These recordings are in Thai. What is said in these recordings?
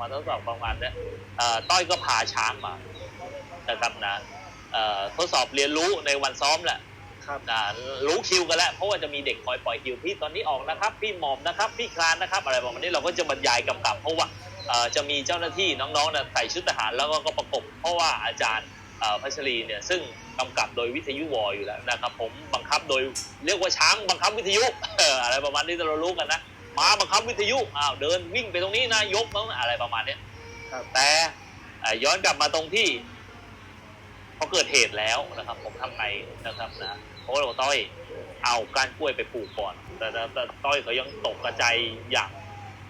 มาทดสอบกลางวันเนี่ยเอ่อต้อยก็พาช้างมานะครับนะเอ่อทดสอบเรียนรู้ในวันซ้อมแหละครับอ่ารู้คิวกันแล้วเพราะว่าจะมีเด็กคอยปล่อยคิวพี่ตอนนี้ออกนะครับ พี่หมอมนะครับ พี่คลานนะครับ อะไรประมาณนี้เราก็จะบรรยายกำกับ เพราะว่าเอ่อจะมีเจ้าหน้าที่น้องๆเนี่ยใส่ชุดทหารแล้วก็ก็ประกบ เพราะว่าอาจารย์เอ่อพัชรีเนี่ยซึ่งกำกับโดยวิทยุวออยู่แล้วนะครับ ผมบังคับโดยเรียกว่าช้างบังคับวิทยุเอออะไรประมาณนี้เรารู้กันนะ ม้าบังคับวิทยุอ้าวเดินวิ่งไปตรงนี้นะยกบ้างอะไรประมาณเนี้ยครับแต่เอ่อย้อนกลับมาตรงที่พอเกิดเหตุแล้วนะครับ ผมทำไงนะครับนะเพราะว่าเราต้อยเอาก้านกล้วยไปปลูกก่อน แต่แต่แต่ต้อยเขายังตกกระจายอย่าง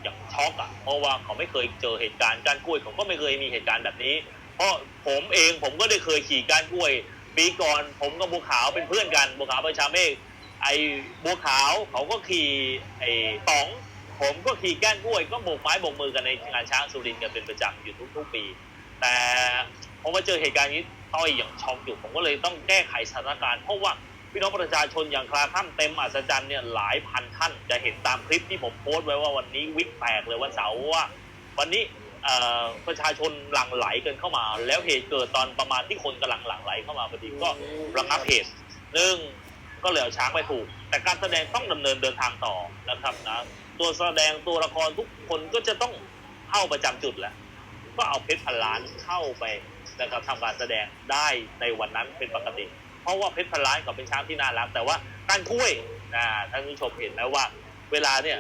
อย่างช็อกอะ เพราะว่าเขาไม่เคยเจอเหตุการณ์ก้านกล้วยเขาก็ไม่เคยมีเหตุการณ์แบบนี้ เพราะผมเองผมก็ได้เคยขี่ก้านกล้วย ปีก่อนผมกับบัวขาวเป็นเพื่อนกันบัวขาวประชาเมฆ ไอ้บัวขาวเขาก็ขี่ไอ้ต๋อง ผมก็ขี่แก้นกล้วยก็โบกไม้โบกมือกันในงานช้างสุรินทร์กันเป็นประจำอยู่ทุกๆปี แต่พอมาเจอเหตุการณ์นี้ต้อยอย่างช็อกอยู่ผมก็เลยต้องแก้ไขสถานการณ์เพราะว่าพี่น้องประชาชนอย่างคลาค่ำเต็มอัศจรรย์เนี่ยหลายพันท่านจะเห็นตามคลิปที่ผมโพสต์ไว้ว่าวันนี้วิกแตกเลยวันเสาร์ว่า วันนี้ประชาชนหลั่งไหลกันเข้ามา แล้วเหตุเกิดตอนประมาณที่คนกำลังหลั่งไหลเข้ามาพอดีก็ระงับเหตุหนึ่ง ก็เลยเอาช้างไปถูก แต่การแสดงต้องดำเนินเดินทางต่อนะครับนะตัวแสดงตัวละครทุกคนก็จะต้องเข้าประจำจุดแหละก็เอาเพชรพันล้านเข้าไปนะครับทำการแสดงได้ในวันนั้นเป็นปกติ เพราะว่าเพชรพันล้านก็เป็นช้างที่น่ารัก แต่ว่าการกล้วยนะท่านผู้ชมเห็นแล้วว่า เวลาเนี่ย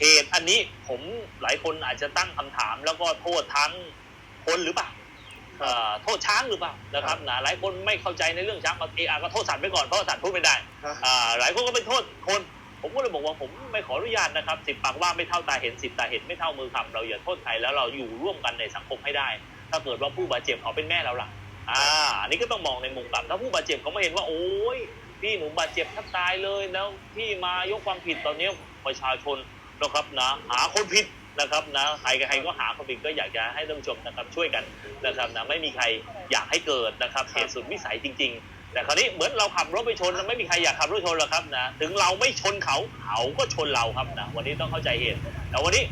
เหตุอันนี้ผมหลายคนอาจจะตั้งคำถามแล้วก็โทษทั้งคนหรือเปล่า โทษช้างหรือเปล่านะครับนะหลายคนไม่เข้าใจในเรื่องช้างเออาก็โทษสัตว์ไปก่อนเพราะว่าสัตว์พูดไม่ได้ครับอ่าหลายคนก็ไปโทษคน ผมก็เลยบอกว่าผมไม่ขออนุญาตนะครับสิบปากว่าไม่เท่าตาเห็นสิบตาเห็นไม่เท่ามือคำเราอย่าโทษใครแล้วเราอยู่ร่วมกันในสังคมให้ได้ ถ้าเกิดว่าผู้บาดเจ็บเขาเป็นแม่เราล่ะอ่าอันนี้ก็ต้องมองในมุมกลับถ้าผู้บาดเจ็บเขาไม่เห็นว่าโอ้ยพี่หนูบาดเจ็บแทบตายเลยแล้วพี่มายกความผิดตอนนี้ประชาชนนะครับนะหาคนผิดนะครับนะใครกับใครก็หาคนผิดก็อยากจะให้ท่านผู้ชมนะครับช่วยกันนะครับนะไม่มีใครอยากให้เกิดนะครับเหตุสุดวิสัยจริง ๆ แต่คราวนี้เหมือนเราขับรถไปชนไม่มีใครอยากขับรถชนหรอกครับนะถึงเราไม่ชนเขาเขาก็ชนเราครับนะวันนี้ต้องเข้าใจเหตุแต่วันนี้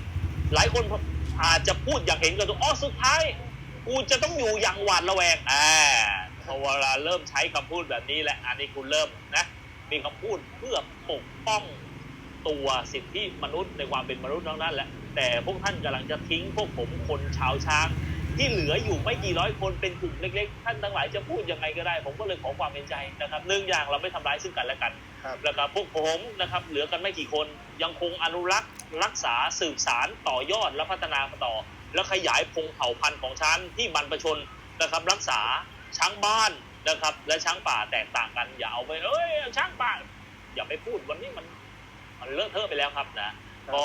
หลายคนอาจจะพูดอย่างเห็นกันตัวอ๋อสุดท้ายกูจะต้องอยู่อย่างหวาดระแวงอ่าพอเวลาเริ่มใช้คำพูดแบบนี้แหละอันนี้คุณเริ่มนะมีคำพูดเพื่อปกป้องตัวสิทธิมนุษย์ในความเป็นมนุษย์ทั้งนั้นแหละ แต่พวกท่านกำลังจะทิ้งพวกผมคนชาวช้าง ที่เหลืออยู่ไม่กี่ร้อยคนเป็นกลุ่มเล็ก ๆ ท่านทั้งหลายจะพูดยังไงก็ได้ ผมก็เลยขอความเป็นใจนะครับหนึ่งอย่างเราไม่ทำร้ายซึ่งกันและกันครับนะครับพวกผมนะครับเหลือกันไม่กี่คนยังคงอนุรักษ์รักษาสืบสารต่อยอดและพัฒนาต่อ และขยายพงเผ่าพันธุ์ของช้างที่บรรพชนนะครับรักษาช้างบ้านนะครับ และช้างป่าแตกต่างกันอย่าเอาไปเอ้ยช้างป่าอย่าไปพูดวันนี้มัน มันเลอะเทอะไปแล้วครับนะก็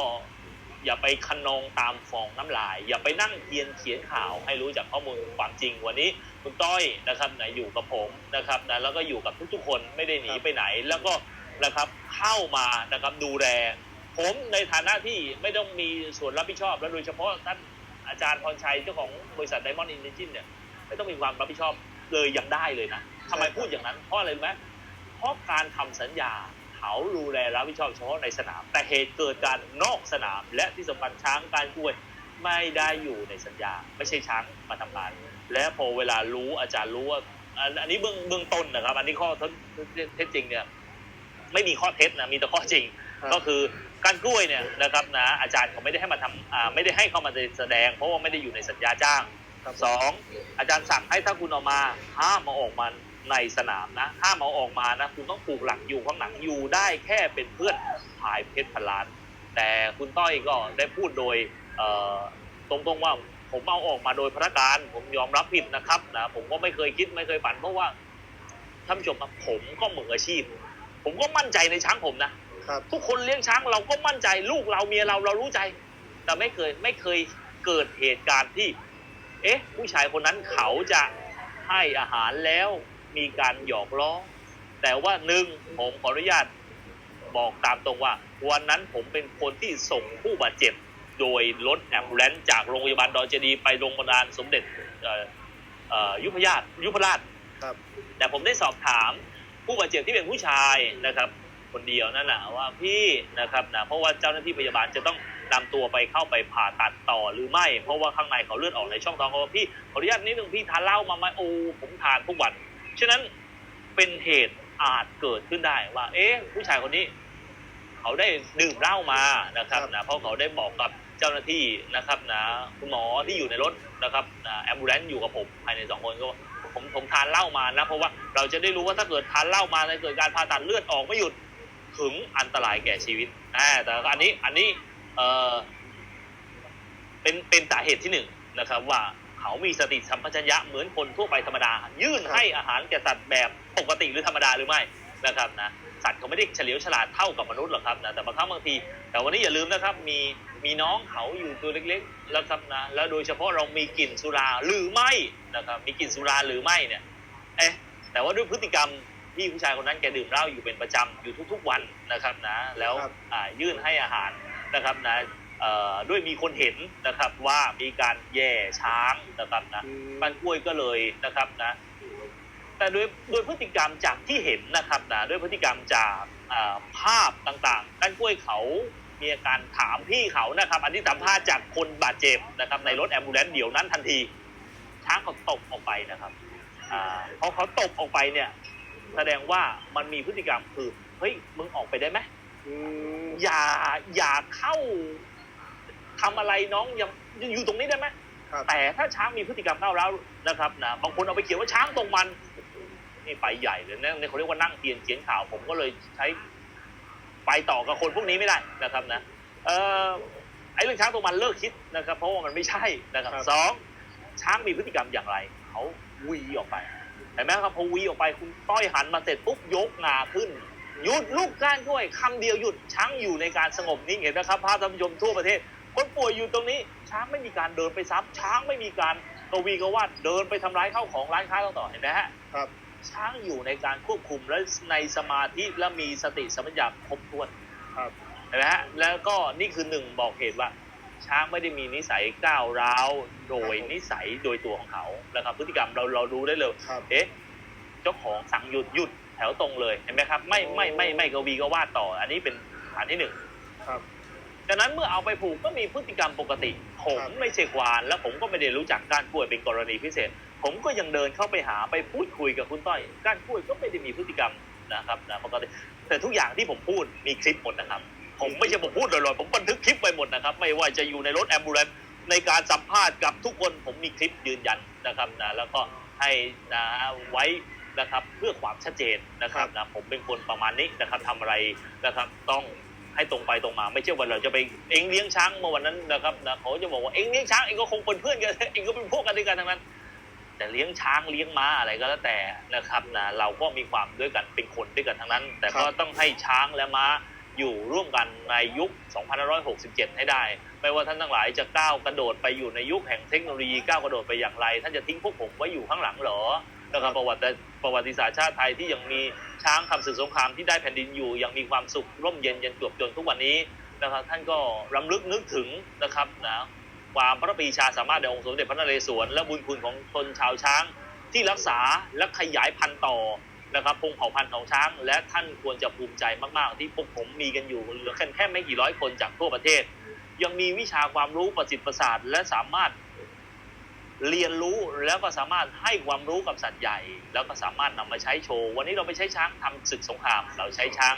อย่าไปคันนองตามฟองน้ำลาย อย่าไปนั่งเทียนเขียนข่าวให้รู้จากข้อมูลความจริง วันนี้คุณต้อยนะครับนะอยู่กับผมนะครับนะแล้วก็อยู่กับทุกๆ คนไม่ได้หนีไปไหน แล้วก็นะครับเข้ามานะครับดูแลผมในฐานะที่ไม่ต้องมีส่วนรับผิดชอบ และโดยเฉพาะท่านอาจารย์พรชัยเจ้าของบริษัทไดมอนด์อินเ i นเนี่ยไม่ต้องมีความรับผิดชอบเลยยังได้เลยนะทำไมพูดอย่างนั้นเพราะอะไรรู้ไหมเพราะการทำสัญญา เขาดูแลรับผิดชอบเฉพาะในสนาม แต่เหตุเกิดการนอกสนาม และที่สำคัญช้างการกล้วยไม่ได้อยู่ในสัญญา ไม่ใช่ช้างมาทำงาน และพอเวลารู้อาจารย์รู้ว่าอันอันนี้เบื้องเบื้องต้นนะครับ อันนี้ข้อเท็จเท็จจริงเนี่ยไม่มีข้อเท็จนะมีแต่ข้อจริงครับก็คือการกล้วยเนี่ยนะครับนะอาจารย์เขาไม่ได้ให้มาทำอ่าไม่ได้ให้เข้ามาแสดง เพราะว่าไม่ได้อยู่ในสัญญาจ้างครับสองอาจารย์สั่งให้ถ้าคุณเอามาห้ามมาออกมา ในสนามนะห้ามเอาออกมานะคุณต้องปลูกหลักอยู่ข้างหลังอยู่ได้แค่เป็นเพื่อนพายเพชรพนลาน แต่คุณต้อยก็ได้พูดโดยเอ่อตรงๆว่าผมเอาออกมาโดยพระการ ผมยอมรับผิดนะครับนะผมก็ไม่เคยคิดไม่เคยฝันเพราะว่าท่านผู้ชมครับผมก็มืออาชีพ ผมก็มั่นใจในช้างผมนะครับทุกคนเลี้ยงช้างเราก็มั่นใจลูกเราเมียเราเรารู้ใจ แต่ไม่เคยไม่เคยเกิดเหตุการณ์ที่ เอ๊ะ ผู้ชายคนนั้นเขาจะให้อาหารแล้ว มีการหยอกล้อ แต่ว่าหนึ่งผมขออนุญาตบอกตามตรงว่า วันนั้นผมเป็นคนที่ส่งผู้บาดเจ็บ โดยรถแอมบูเลนซ์จากโรงพยาบาลดอนเจดีย์ไปโรงพยาบาลสมเด็จเอ่อเอ่อยุพราชยุพราชครับแต่ผมได้สอบถามผู้บาดเจ็บที่เป็นผู้ชายนะครับ คนเดียวนั่นแหละว่าพี่นะครับนะเพราะว่าเจ้าหน้าที่พยาบาลจะต้องนำตัวไปเข้าไปผ่าตัดต่อหรือไม่ เพราะว่าข้างในเขาเลือดออกในช่องท้องเขาบอกพี่ขออนุญาตนิดนึงพี่ทานเหล้ามาไหมโอ้ผมทานทุกวัน ฉะนั้นเป็นเหตุอาจเกิดขึ้นได้ว่า เอ๊ะ ผู้ชายคนนี้ เขาได้ดื่มเหล้ามานะครับครับนะเพราะเขาได้บอกกับเจ้าหน้าที่นะครับนะคุณหมอที่อยู่ในรถนะครับแอมบูเลนซ์อยู่กับผมภายในสองคนก็บอกผมผมทานเหล้ามานะเพราะว่าเราจะได้รู้ว่าถ้าเกิดทานเหล้ามาในเกิดการผ่าตัดเลือดออกไม่หยุดถึงอันตรายแก่ชีวิตอ่าแต่อันนี้อันนี้เออเป็นเป็นสาเหตุที่หนึ่งนะครับว่า เขามีสติสัมปชัญญะเหมือนคนทั่วไปธรรมดา ยื่นครับให้อาหารแก่สัตว์แบบปกติหรือธรรมดาหรือไม่นะครับนะสัตว์เขาไม่ได้เฉลียวฉลาดเท่ากับมนุษย์หรอกครับนะแต่บางครั้งบางที แต่วันนี้อย่าลืมนะครับมีมีน้องเขาอยู่ตัวเล็กๆแล้วครับนะแล้วโดยเฉพาะเรามีกลิ่นสุราหรือไม่นะครับมีกลิ่นสุราหรือไม่เนี่ยเอ๊ะแต่ว่าด้วยพฤติกรรมที่ผู้ชายคนนั้นแกดื่มเหล้าอยู่เป็นประจำอยู่ทุก ๆ วันนะครับนะแล้วครับอ่ายื่นให้อาหารนะครับนะเอ่อ ด้วยมีคนเห็นนะครับว่ามีการแย่ช้างนะครับนะอืมบ้านกล้วยก็เลยนะครับนะแต่โดยโดยพฤติกรรมจากที่เห็นนะครับนะด้วยพฤติกรรมจากอ่าภาพต่างๆบ้านกล้วยเขามีอาการถามพี่เขานะครับ อันที่สัมภาษณ์จากคนบาดเจ็บนะครับ ในรถแอมบูเลนซ์เดี๋ยวนั้นทันที ช้างเขาตกออกไปนะครับอ่าพอเขาตกออกไปเนี่ย แสดงว่ามันมีพฤติกรรมคือเฮ้ยมึงออกไปได้ไหมอืมอย่าอย่าเข้า ทำอะไรน้องอย่าอยู่ตรงนี้ได้ไหมครับแต่ถ้าช้างมีพฤติกรรมก้าวร้าวนะครับนะบางคนเอาไปเขียนว่าช้างตรงมันนี่ไปใหญ่เลยนะนี่เขาเรียกว่านั่งเขียนเขียนข่าวผมก็เลยใช้ไปต่อกับคนพวกนี้ไม่ได้นะครับนะเออไอ้เรื่องช้างตรงมันเลิกคิดนะครับ เพราะว่ามันไม่ใช่นะครับครับสองช้างมีพฤติกรรมอย่างไรเขาวีออกไปเห็นไหมครับพอวีออกไปคุณต้อยหันมาเสร็จปุ๊บยกงาขึ้นหยุดลูกก้านกล้วยคำเดียวหยุดช้างอยู่ในการสงบนิ่งเห็นนะครับภาพท่านผู้ชมทั่วประเทศ คนป่วยอยู่ตรงนี้ช้างไม่มีการเดินไปซ้ำช้างไม่มีการกวีกวาดเดินไปทำร้ายข้าวของร้านค้าต่อๆเห็นไหมฮะครับ ช้างอยู่ในการควบคุมและในสมาธิและมีสติสัมปชัญญะครบถ้วนครับเห็นไหมฮะแล้วก็นี่คือหนึ่งบอกเหตุว่า ช้างไม่ได้มีนิสัยก้าวร้าวโดยนิสัยโดยตัวของเขานะครับ พฤติกรรมเราเรารู้ได้เลยครับเอ๊ะเจ้าของสั่งหยุดหยุดแถวตรงเลยเห็นไหมครับ ไม่ไม่ไม่ไม่กวีก็วาดต่อ อันนี้เป็นอันที่หนึ่งครับ ดังนั้นเมื่อเอาไปผูกก็มีพฤติกรรมปกติ ผมครับไม่ใช่ควาน แล้วผมก็ไม่ได้รู้จักก้านกล้วยเป็นกรณีพิเศษ ผมก็ยังเดินเข้าไปหาไปพูดคุยกับคุณต้อยก้านกล้วยก็ไม่ได้มีพฤติกรรมนะครับนะปกติแต่ทุกอย่างที่ผมพูดมีคลิปหมดนะครับ ผมไม่ใช่ผมพูดลอยๆผมบันทึกคลิปไปหมดนะครับ ไม่ว่าจะอยู่ในรถแอมบูเลนซ์ในการสัมภาษณ์กับทุกคนผมมีคลิปยืนยันนะครับนะแล้วก็ให้นะไว้นะครับเพื่อความชัดเจนนะครับนะผมเป็นคนประมาณนี้นะครับทำอะไรนะครับต้อง ให้ตรงไปตรงมา ไม่ใช่ว่าเราจะไปเองเลี้ยงช้างเมื่อวันนั้นนะครับนะเขาจะบอกว่าเองเลี้ยงช้างเองก็คงเป็นเพื่อนกันเองก็เป็นพวกกันด้วยกันทั้งนั้น แต่เลี้ยงช้างเลี้ยงม้าอะไรก็แล้วแต่นะครับนะเราก็มีความด้วยกันเป็นคนด้วยกันทั้งนั้น แต่ก็ต้องให้ช้างและม้าอยู่ร่วมกันในยุค 2567 ให้ได้ ไม่ว่าท่านทั้งหลายจะก้าวกระโดดไปอยู่ในยุคแห่งเทคโนโลยีก้าวกระโดดไปอย่างไร ท่านจะทิ้งพวกผมไว้อยู่ข้างหลังเหรอ นะครับประวัติประวัติศาสตร์ชาติไทยที่ยังมีช้างทำศึกสงครามที่ได้แผ่นดินอยู่ ยังมีความสุขร่มเย็นยันจวบจนทุกวันนี้นะครับท่านก็รำลึกนึกถึงนะครับนะความพระปรีชาสามารถในองค์สมเด็จพระนเรศวรและบุญคุณของตนชาวช้างที่รักษาและขยายพันธุ์ต่อนะครับพงเผ่าพันธุ์ของช้าง และท่านควรจะภูมิใจมาก ๆ ที่พวกผมมีกันอยู่เหลือแค่แค่ไม่กี่ร้อยคนจากทั่วประเทศ ยังมีวิชาความรู้ประสิทธิ์ประสาทและสามารถ เรียนรู้แล้วก็สามารถให้ความรู้กับสัตว์ใหญ่ แล้วก็สามารถนำมาใช้โชว์ วันนี้เราไปใช้ช้างทำศึกสงคราม เราใช้ช้าง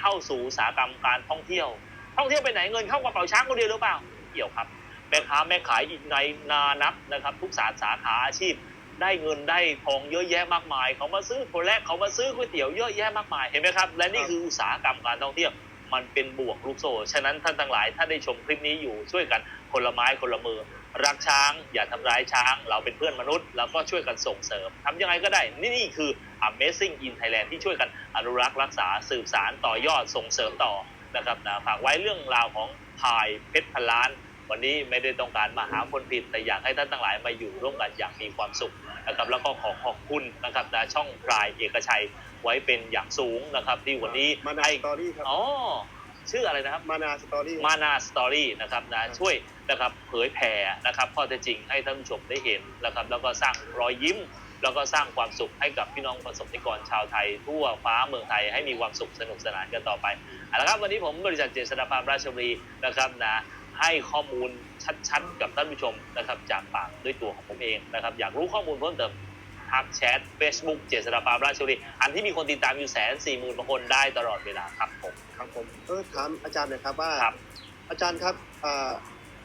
เข้าสู่อุตสาหกรรมการท่องเที่ยว ท่องเที่ยวไปไหนเงินเข้ากระเป๋าช้างคนเดียวหรือเปล่าเกี่ยวครับแม่ค้าแม่ขายอีกในนานับนะครับ ทุกสาสาขาอาชีพ ได้เงินได้ทองเยอะแยะมากมาย เขามาซื้อโคแรกเขามาซื้อก๋วยเตี๋ยวเยอะแยะมากมายเห็นไหมครับ และนี่คืออุตสาหกรรมการท่องเที่ยวมันเป็นบวกลูกโซ่ ฉะนั้นท่านทั้งหลาย ถ้าได้ชมคลิปนี้อยู่ช่วยกันคนละไม้คนละมือ รักช้าง อย่าทำร้ายช้าง เราเป็นเพื่อนมนุษย์ เราก็ช่วยกันส่งเสริมทำยังไงก็ได้ นี่นี่คือ Amazing in Thailand ที่ช่วยกันอนุรักษ์รักษาสืบสารต่อยอดส่งเสริมต่อนะครับนะฝากไว้เรื่องราวของพายเพชรพันล้าน วันนี้ไม่ได้ต้องการมาหาคนผิด แต่อยากให้ท่านทั้งหลายมาอยู่ร่วมกันอย่างมีความสุขนะครับแล้วก็ขอขอบคุณนะครับนะช่องพลายเอกชัยไว้เป็นอย่างสูงนะครับ ที่วันนี้มานาให้สตอรี่ครับอ๋อ ชื่ออะไรนะครับมานาสตอรี่มานาสตอรี่นะครับนะช่วยนะครับเผยแผ่นะครับข้อเท็จจริงให้ท่านผู้ชมได้เห็นนะครับ แล้วก็สร้างรอยยิ้ม แล้วก็สร้างความสุขให้กับพี่น้องประสบนิกรชาวไทย ทั่วฟ้าเมืองไทยให้มีความสุขสนุกสนานกันต่อไปเอาละครับวันนี้ผมบริษัทเจษฎาฟาร์มราชบุรีนะครับนะให้ข้อมูลชัดๆกับท่านผู้ชมนะครับจากปากด้วยตัวของผมเองนะครับอยากรู้ข้อมูลเพิ่มเติมทักแชท Facebook เจษฎาปามราชบุรีอันที่มีคนติดตามอยู่แสนสี่หมื่นคนได้ตลอดเวลาครับผม ครับผมเออถามอาจารย์หน่อยครับว่า ครับ อาจารย์ครับอ่า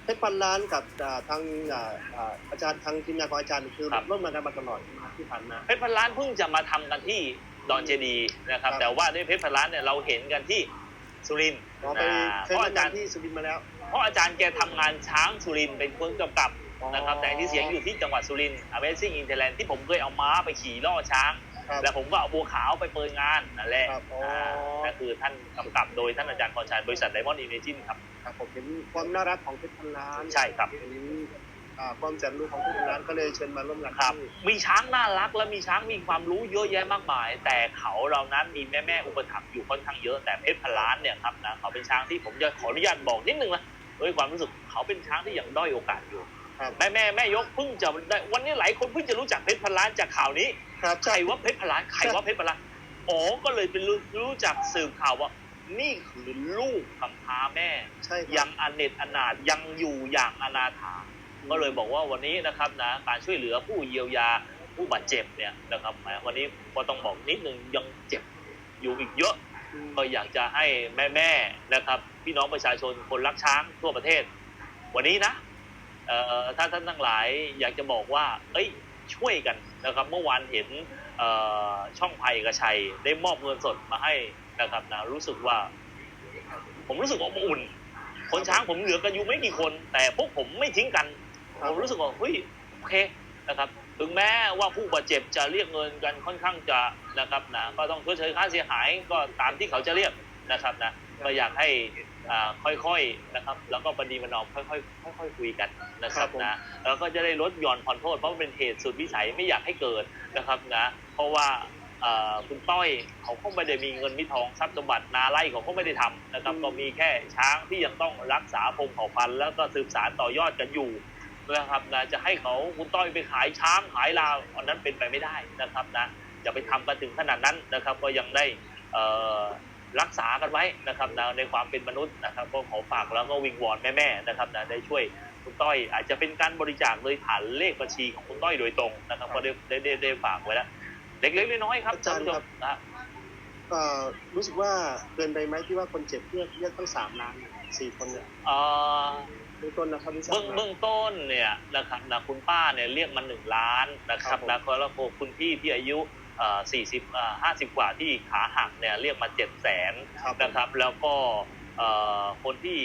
เพชรพันล้านกับอ่าทางอ่าอ่าอาจารย์ทางทีมงานของอาจารย์คือครับ ร่วมงานกันมาตลอดที่ผ่านมา เพชรพันล้านเพิ่งจะมาทำกันที่ดอนเจดีย์นะครับ ครับ แต่ว่าด้วยเพชรพันล้านเนี่ยเราเห็นกันที่สุรินทร์เราไปอ่าเคเพยราะร่วอามงาจารนย์ที่สุรินทร์มาแล้ว เพราะอาจารย์แกทำงานช้างสุรินทร์เป็นคนกำกับนะครับ แต่ที่เสียงอยู่ที่จังหวัดสุรินทร์ Amazing in Thailand ที่ผมเคยเอาม้าไปขี่ล่อช้างครับ แล้วผมก็เอาบัวขาวไปเปิดงานนั่นแหละครับอ๋ออ่านั่นคือท่านกำกับโดยท่านอาจารย์พรชัยบริษัทไดมอนด์อินเนจินครับครับผมเห็นความน่ารักของเพชรพันล้านใช่ครับเห็นอ่าความแสนรู้ของเพชรพันล้านก็เลยเชิญมาร่วมงานครับที่มีช้างน่ารักและมีช้างมีความรู้เยอะแยะมากมาย แต่เขาเรานั้นมีแม่แม่ๆอุปถัมภ์อยู่ค่อนข้างเยอะแต่เพชรพันล้านเนี่ยครับนะเขาเป็นช้างที่ผมจะขออนุญาตบอกนิดนึงนะด้วยความรู้สึกเขาเป็นช้างที่ยังด้อยโอกาสอยู่ ครับแม่แม่แม่ยกเพิ่งจะได้วันนี้หลายคนเพิ่งจะรู้จักเพชรพันล้านจากข่าวนี้ครับใครว่าเพชรพันล้านใครว่าเพชรพันล้านอ๋อก็เลยเป็นรู้รู้จักสืบข่าวว่า นี่คือลูกกำพร้าแม่ใช่ครับยังอเนจอนาถยังอยู่อย่างอนาถาก็เลยบอกว่าวันนี้นะครับนะการช่วยเหลือผู้เยียวยาผู้บาดเจ็บเนี่ยนะครับแหมวันนี้ก็ต้องบอกนิดนึงยังเจ็บอยู่อีกเยอะอืมก็อยากจะให้แม่ๆนะครับ พี่น้องประชาชนคนรักช้างทั่วประเทศ วันนี้นะ เอ่อท่าท่านทั้งหลายอยากจะบอกว่า เอ้ยช่วยกันนะครับ เมื่อวานเห็นช่องภัยเอกชัย ได้มอบเงินสดมาให้นะครับนะรู้สึกว่า ผมรู้สึกอบอุ่น คนช้างผมเหลือกันอยู่ไม่กี่คน แต่พวกผมไม่ทิ้งกัน ผมรู้สึกว่าเฮ้ยโอเคนะครับถึงแม้ว่าผู้บาดเจ็บจะเรียกเงินกันค่อนข้างจะนะครับนะก็ต้องชดเชยค่าเสียหายก็ตามที่เขาจะเรียกนะครับนะก็อยากให้ ค่อยๆนะครับ แล้วก็ปณีประนอมค่อยๆค่อยๆคุยกันนะคครัรับบผมนะแล้วก็จะได้ลดหย่อนผ่อนโทษเพราะมันเป็นเหตุสุดวิสัยไม่อยากให้เกิดนะครับนะเพราะว่าอ่าคุณต้อยเขาก็ไม่ได้มีเงินมีทองทรัพย์สมบัตินาไร่เขาก็ไม่ได้ทำนะครับก็มีแค่ช้างที่ยังต้องรักษาพงเผ่าพันธุ์แล้วก็สืบสานต่อยอดกันอยู่นะครับนะจะให้เขาคุณต้อยไปขายช้างขายลาวอันนั้นเป็นไปไม่ได้นะครับนะอย่าไปทำกันถึงขนาดนั้นนะครับ ก็ยังได้เอ่อ รักษากันไว้นะครับนะในความเป็นมนุษย์นะครับก็ขอฝากแล้วก็วิงวอนแม่ๆนะครับนะได้ช่วยคุณต้อยอาจจะเป็นการบริจาคโดยผ่านเลขบัญชีของคุณต้อยโดยตรงนะครับก็ได้ได้ได้ได้ฝากไว้แล้วเล็กๆน้อยๆครับท่านผู้ชมนะเอ่อรู้สึกว่าเกินไปไหมที่ว่าคนเจ็บเรียกเรียกตั้งสามล้านสี่คนเนี่ยเอ่อเบื้องต้นนะครับที่ทราบเบื้องมาเบื้องต้นเนี่ยนะครับนะคุณป้าเนี่ยเรียกมาหนึ่งล้านนะคครัรับบผมนะแล้วก็คุณพี่ที่อายุเอ่อ สี่สิบเอ่อห้าสิบกว่าที่ขาหักเนี่ยเรียกมาเจ็ดแสนครับนะครับ แล้วก็เอ่อคนที่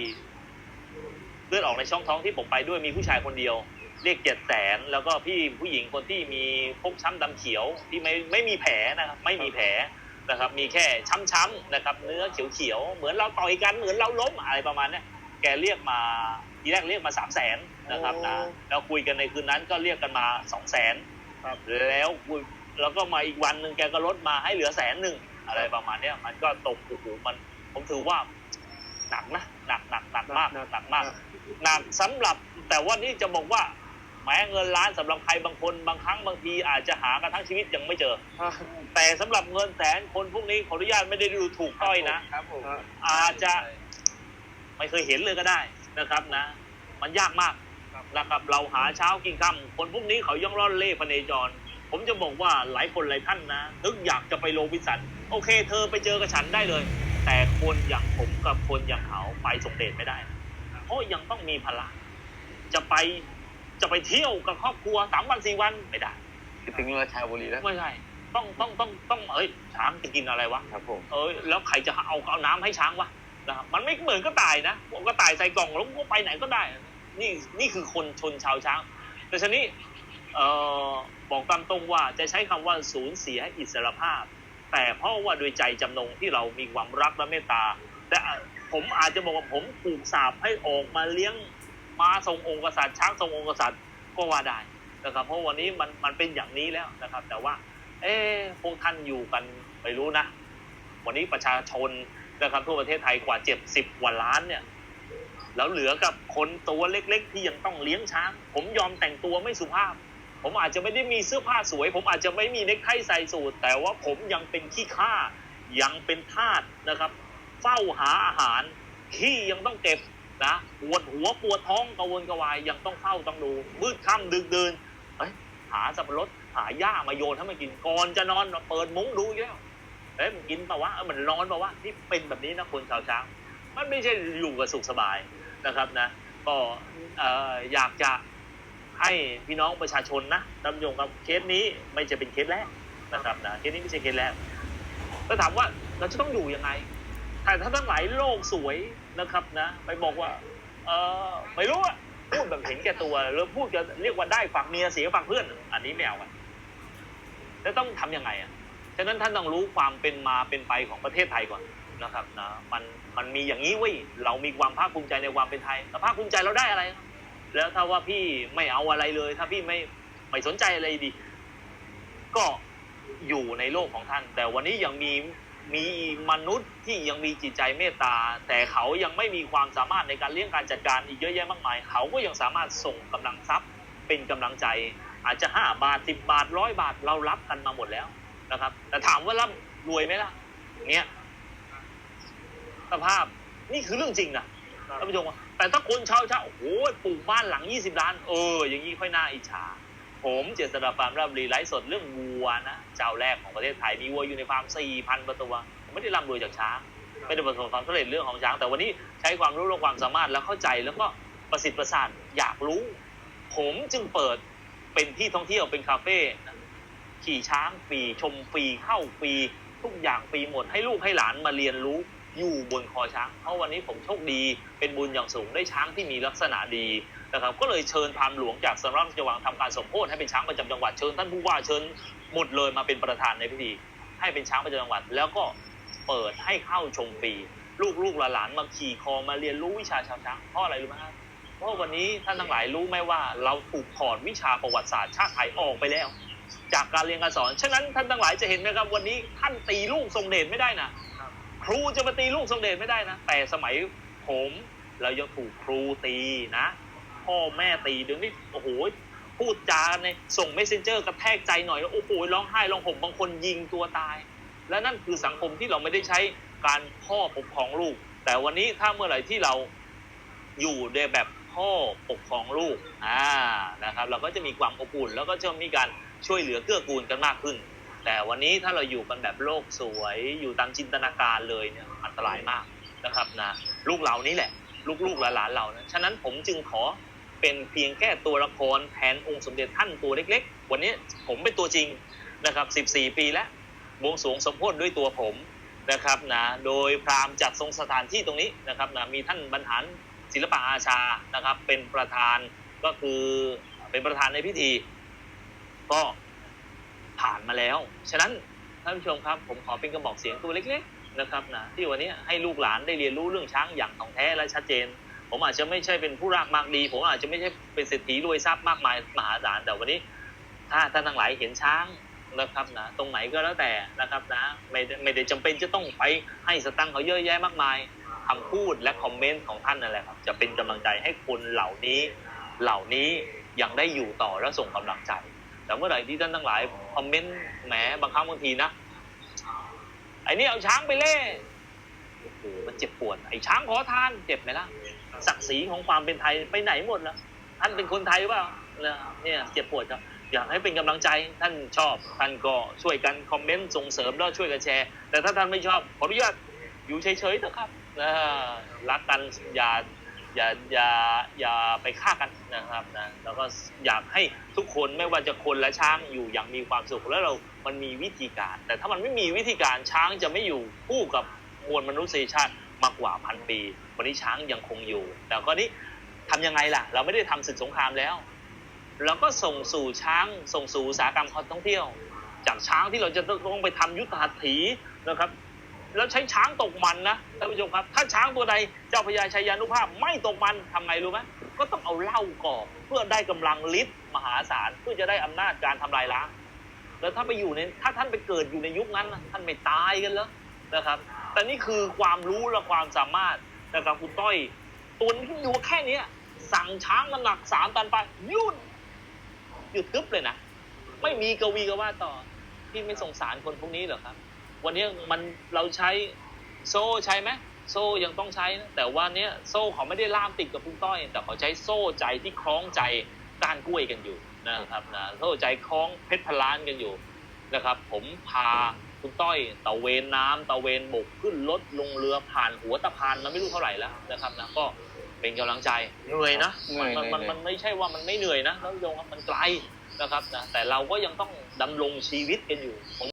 เลือดออกในช่องท้องที่ผมไปด้วยมีผู้ชายคนเดียว เรียกเจ็ดแสนแล้วก็พี่ผู้หญิงคนที่มีพกช้ำดำเขียวที่ไม่ไม่มีแผลนะครับไม่มีแผลนะครับ มีแค่ช้ำๆนะครับ เนื้อเขียวๆเหมือนเราต่อยกันเหมือนเราล้มอะไรประมาณเนี้ยแกเรียกมาทีแรกเรียกมาสามแสนนะครับนะโอ้แล้วคุยกันในคืนนั้นก็เรียกกันมาสองแสนครับแล้วคุย แล้วก็มาอีกวันหนึ่งแกก็ลดมาให้เหลือแสนหนึ่งอะไรประมาณเนี้ย มันก็ตกโอ้โหมันผมถือว่าหนักนะหนักหนักหนักมากหนักหนักมากหนักสำหรับแต่ว่านี่จะบอกว่าแม้เงินล้านสำหรับใครบางคนบางครั้งบางทีอาจจะหากันทั้งชีวิตยังไม่เจออ่าแต่สำหรับเงินแสนคนพวกนี้ขออนุญาตไม่ได้ดูถูกต้อยนะครับผมอ่าอาจจะไม่เคยเห็นเลยก็ได้นะครับนะ มันยากมากนะครับเราหาเช้ากินค่ำคนพวกนี้เขาย่องร่อนเล่พเนจร ผมจะบอกว่าหลายคนหลายท่านนะนึกอยากจะไปโรบินสัน โอเค เธอไปเจอกับฉันได้เลย แต่คนอย่างผมกับคนอย่างเขาไปส่งเดชไม่ได้นะเพราะยังต้องมีพละจะไปจะไปเที่ยวกับครอบครัวสามวันสี่วันไม่ได้คิดถึงราชาบุรีแล้วไม่ใช่ต้องต้องต้องต้องเอ้ยช้างจะกินอะไรวะครับผมเอ้ยแล้วใครจะเอาเอาน้ำให้ช้างวะนะครับมันไม่เหมือนกระต่ายนะกระต่ายใส่กล่องแล้วก็ไปไหนก็ได้ นี่นี่คือคนชนชาวช้าง แต่ทีนี้เอ่อ บอกตามตรงว่าจะใช้คำว่าสูญเสียอิสรภาพ แต่เพราะว่าโดยใจจำนงที่เรามีความรักและเมตตาแต่ผมอาจจะบอกว่าผมถูกสาปให้ออกมาเลี้ยงม้าทรงองค์กษัตริย์ช้างทรงองค์กษัตริย์ก็ว่าได้นะครับเพราะวันนี้มันมันเป็นอย่างนี้แล้วนะครับ แต่ว่า เอ๊พวกท่านอยู่กันไม่รู้นะ วันนี้ประชาชนนะครับทั่วประเทศไทยกว่าเจ็ดสิบกว่าล้านเนี่ยแล้วเหลือกับคนตัวเล็ก ๆ ที่ยังต้องเลี้ยงช้าง ผมยอมแต่งตัวไม่สุภาพ ผมอาจจะไม่ได้มีเสื้อผ้าสวย ผมอาจจะไม่มีเน็คไทใส่สูทแต่ว่าผมยังเป็นขี้ข้ายังเป็นทาสนะครับ เฝ้าหาอาหารขี้ยังต้องเก็บนะปวดหัวปวดท้องกระวนกระวายยังต้องเฝ้าต้องดูมืดค่ำดึกดื่นเอ้ยหาสับปะรดหาหญ้ามาโยนให้มันกินก่อนจะนอนเปิดมุ้งดูอีกแล้วเอ้ยมันกินปล่าวะมันนอนปล่าวะนี่เป็นแบบนี้นะคนชาวช้างมันไม่ใช่อยู่กับสุขสบายนะครับนะ ก็อยากจะ ให้พี่น้องประชาชนนะท่านผู้ชมครับเคสนี้ไม่จะเป็นเคสแรกนะครับนะเคสนี้ไม่ใช่เคสแรกก็ถามว่าเราจะต้องอยู่ยังไงแต่ถ้าทั้งหลายโลกสวยนะครับนะ ไปบอกว่า เออไม่รู้อะพูดแบบเห็นแก่ตัวหรือพูดจะเรียกว่าได้ฝั่งเมียเสียฝั่งเพื่อน อันนี้ไม่เอาอะแล้วต้องทำยังไงอะฉะนั้นท่านต้องรู้ความเป็นมาเป็นไปของประเทศไทยก่อนนะครับนะมันมันมีอย่างนี้เว้ยเรามีความภาคภูมิใจในความเป็นไทยแต่ภาคภูมิใจเราได้อะไร แล้วถ้าว่าพี่ไม่เอาอะไรเลย ถ้าพี่ไม่ไม่สนใจอะไรดี ก็อยู่ในโลกของท่าน แต่วันนี้ยังมีมีมนุษย์ที่ยังมีจิตใจเมตตา แต่เขายังไม่มีความสามารถในการเลี้ยงการจัดการอีกเยอะแยะมากมาย เขาก็ยังสามารถส่งกำลังทรัพย์เป็นกำลังใจ อาจจะห้าบาทสิบบาทร้อยบาทเรารับกันมาหมดแล้วนะครับ แต่ถามว่าร่ำรวยไหมล่ะเนี้ยสภาพนี่คือเรื่องจริงนะท่านผู้ชม แต่ถ้าคนชาวชาโอ้โหปลูกบ้านหลังยี่สิบล้าน เออ อย่างนี้ค่อยน่าอิจฉา ผมเจษฎาฟาร์มรับรีไลฟ์สดเรื่องวัวนะ เจ้าแรกของประเทศไทย มีวัวอยู่ในฟาร์มสี่พันตัวไม่ได้ร่ำรวยจากช้าง ไม่ได้ประสบความสำเร็จเรื่องของช้าง แต่วันนี้ใช้ความรู้และความสามารถแล้วเข้าใจแล้วก็ประสิทธิ์ประสานอยากรู้ ผมจึงเปิดเป็นที่ท่องเที่ยวเป็นคาเฟ่ขี่ช้างฟรีชมฟรีเข้าฟรีทุกอย่างฟรีหมดให้ลูกให้หลานมาเรียนรู้ อยู่บนคอช้าง เพราะวันนี้ผมโชคดีเป็นบุญอย่างสูงได้ช้างที่มีลักษณะดีนะครับก็เลยเชิญพามหลวงจากสำนักราชวังทำการสมโภชให้เป็นช้างประจำจังหวัดเชิญท่านผู้ว่าเชิญหมดเลยมาเป็นประธานในพิธี ให้เป็นช้างประจำจังหวัด แล้วก็เปิดให้เข้าชมฟรีลูกลูกหลานมาขี่คอมาเรียนรู้วิชาชาวช้างเพราะอะไรรู้ไหมครับเพราะวันนี้ท่านทั้งหลายรู้ไหมว่าเราถูกถอดวิชาประวัติศาสตร์ชาติไทยออกไปแล้ว จากการเรียนการสอนฉะนั้นท่านทั้งหลายจะเห็นไหมครับวันนี้ท่านตีลูกทรงเดชไม่ได้นะ ครูจะมาตีลูกทรงเดชไม่ได้นะ แต่สมัยผมเรายังถูกครูตีนะ พ่อแม่ตีเดี๋ยวนี้โอ้โหพูดจาในส่งเมสเซนเจอร์กระแทกใจหน่อยแล้วโอ้โหร้องไห้ร้องห่มบางคนยิงตัวตาย และนั่นคือสังคมที่เราไม่ได้ใช้การพ่อปกครองลูก แต่วันนี้ถ้าเมื่อไหร่ที่เราอยู่ในแบบพ่อปกครองลูกอ่านะครับ เราก็จะมีความอบอุ่นแล้วก็จะมีการช่วยเหลือเกื้อกูลกันมากขึ้น แต่วันนี้ถ้าเราอยู่กันแบบโลกสวยอยู่ตามจินตนาการเลยเนี่ยอันตรายมากนะครับนะลูกเรานี่แหละ ลูกๆหลานๆเรานะฉะนั้นผมจึงขอเป็นเพียงแค่ตัวละครแทนองค์สมเด็จท่านตัวเล็ก ๆ วันนี้ผมเป็นตัวจริงนะครับ 14 ปีแล้วบวงสรวงสมโพธิด้วยตัวผมนะครับนะโดยพราหมณ์จัดทรงสถานที่ตรงนี้นะครับนะมีท่านบรรหารศิลปะอาชานะครับ เป็นประธานก็คือเป็นประธานในพิธี ก็ ผ่านมาแล้ว ฉะนั้นท่านผู้ชมครับ ผมขอเป็นกระบอกเสียงตัวเล็ก ๆ นะครับนะที่วันนี้ให้ลูกหลานได้เรียนรู้เรื่องช้างอย่างถ่องแท้และชัดเจน ผมอาจจะไม่ใช่เป็นผู้รากมากดี ผมอาจจะไม่ใช่เป็นเศรษฐีรวยทรัพย์มากมายมหาศาลแต่วันนี้ ถ้าท่านทั้งหลายเห็นช้างนะครับนะตรงไหนก็แล้วแต่นะครับนะไม่ไม่ได้จำเป็นจะต้องไปให้สตังค์เขาเยอะแยะมากมายคำพูดและคอมเมนต์ของท่านนั่นแหละครับจะเป็นกำลังใจให้คนเหล่านี้เหล่านี้ยังได้อยู่ต่อและส่งกำลังใจ แต่เมื่อไหร่ที่ท่านทั้งหลายคอมเมนต์แหมบางครั้งบางทีนะไอ้นี่เอาช้างไปเล่โอ้โหมันเจ็บปวดไอ้ช้างขอทานเจ็บไหมล่ะศักดิ์ศรีของความเป็นไทยไปไหนหมดแล้วท่านเป็นคนไทยเปล่าเนี่ยเจ็บปวดครับอยากให้เป็นกำลังใจท่านชอบท่านก็ช่วยกันคอมเมนต์ส่งเสริมแล้วช่วยกันแชร์ แต่ถ้าท่านไม่ชอบขออนุญาตอยู่เฉยๆเถอะครับนะรักกันอย่า อย่าอย่าอย่าไปฆ่ากันนะครับนะแล้วก็อยากให้ทุกคนไม่ว่าจะคนและช้างอยู่อย่างมีความสุขแล้วเรามันมีวิธีการ แต่ถ้ามันไม่มีวิธีการช้างจะไม่อยู่คู่กับมวลมนุษยชาติมากกว่าพันปีวันนี้ช้างยังคงอยู่ แต่ก็นี้ทำยังไงล่ะ เราไม่ได้ทำศึกสงครามแล้ว เราก็ส่งสู่ช้างส่งสู่อุตสาหกรรมการท่องเที่ยว จากช้างที่เราจะต้องไปทำยุทธหัตถีนะครับ แล้วใช้ช้างตกมันนะท่านผู้ชมครับ ถ้าช้างตัวใดเจ้าพญาชัยยานุภาพไม่ตกมันทำไงรู้ไหมก็ต้องเอาเหล้ากรอกเพื่อได้กำลังฤทธิ์มหาศาลเพื่อจะได้อำนาจการทำลายล้างแล้วถ้าไปอยู่ในถ้าท่านไปเกิดอยู่ในยุคนั้นท่านไม่ตายกันแล้วนะครับ แต่นี่คือความรู้และความสามารถนะครับคุณต้อยตัวนี้อยู่แค่เนี้ย สั่งช้างมันหนักสามตันไปยุ่นหยุดทึบเลยนะไม่มีกวีกว่าต่อพี่ไม่สงสารคนพวกนี้เหรอครับ วันนี้มันเราใช้โซ่ใช่ไหมโซ่ยังต้องใช้นะแต่ว่าเนี้ยโซ่เขาไม่ได้ล่ามติดกับคุณต้อย แต่เขาใช้โซ่ใจที่คล้องใจก้านกล้วยกันอยู่นะครับนะโซ่ใจคล้องเพชรพนล้านกันอยู่นะครับ ผมพาคุณต้อยตะเวนน้ำตะเวนบกขึ้นรถลงเรือผ่านหัวตะพานมาไม่รู้เท่าไหร่แล้วนะครับนะก็เป็นกำลังใจเหนื่อยนะเหนื่อยมันมันเหนื่อยมันไม่ใช่ว่ามันไม่เหนื่อยนะแล้วโยงครับมันไกลนะครับนะแต่เราก็ยังต้องดำรงชีวิตกันอยู่ผม